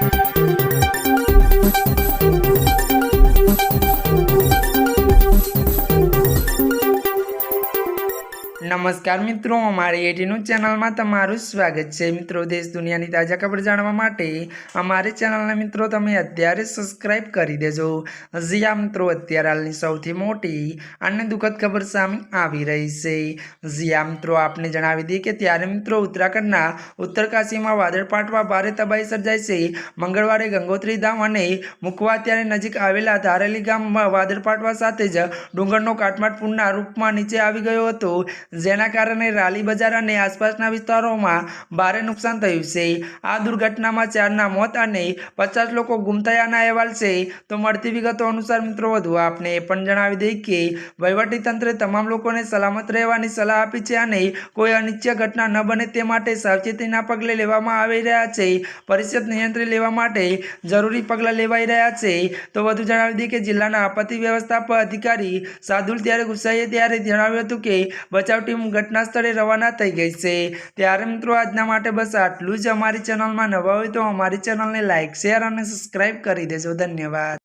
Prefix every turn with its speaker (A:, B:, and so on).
A: Thank you. નમસ્કાર મિત્રો, અમારી એટીનું ચેનલમાં તમારું સ્વાગત છે. મિત્રો, દેશ દુનિયાની તાજા ખબર જાણવા માટે અમારી ચેનલને મિત્રો તમે અત્યારે સબસ્ક્રાઇબ કરી દેજો. હજી આ મિત્રો, અત્યારે હાલની સૌથી મોટી અને દુઃખદ ખબર સામે આવી રહી છે. હજી આ મિત્રો, આપને જણાવી દઈએ કે ત્યારે મિત્રો ઉત્તરાખંડના ઉત્તરકાશીમાં વાદળ પાટવા ભારે તબાહી સર્જાઈ છે. મંગળવારે ગંગોત્રી ધામ અને મુકવા ત્યારે નજીક આવેલા ધારેલી ગામમાં વાદળ પાટવા સાથે જ ડુંગરનો કાટમાટ પૂરના રૂપમાં નીચે આવી ગયો હતો. જેના કારણે રાલી બજાર અને આસપાસના વિસ્તારોમાં ભારે નુકસાન થયું છે. આ દુર્ઘટનામાં ચારના મોત અને પચાસ લોકો ગુમ થયાના અહેવાલ છે. તો મળતી વિગતો અનુસાર મિત્રો વધુ આપને એ પણ જણાવી દઈએ કે વહીવટીતંત્રે તમામ લોકોને સલામત રહેવાની સલાહ આપી છે અને કોઈ અનિચ્છય ઘટના ન બને તે માટે સાવચેતીના પગલે લેવામાં આવી રહ્યા છે. પરિષદ નિયંત્રિત લેવા માટે જરૂરી પગલાં લેવાઈ રહ્યા છે. તો વધુ જણાવી દઈએ કે જિલ્લાના આપત્તિ વ્યવસ્થાપક અધિકારી સાદુલ ત્યારે ગુસ્સાઈએ ત્યારે જણાવ્યું હતું કે બચાવ ટીમ ઘટના સ્થળે રવાના થઈ ગઈ છે. ત્યારે મિત્રો, આજના માટે બસ આટલું જ. અમારી ચેનલમાં નવા હોય તો અમારી ચેનલને લાઇક શેર અને સબસ્ક્રાઇબ કરી દેજો. ધન્યવાદ.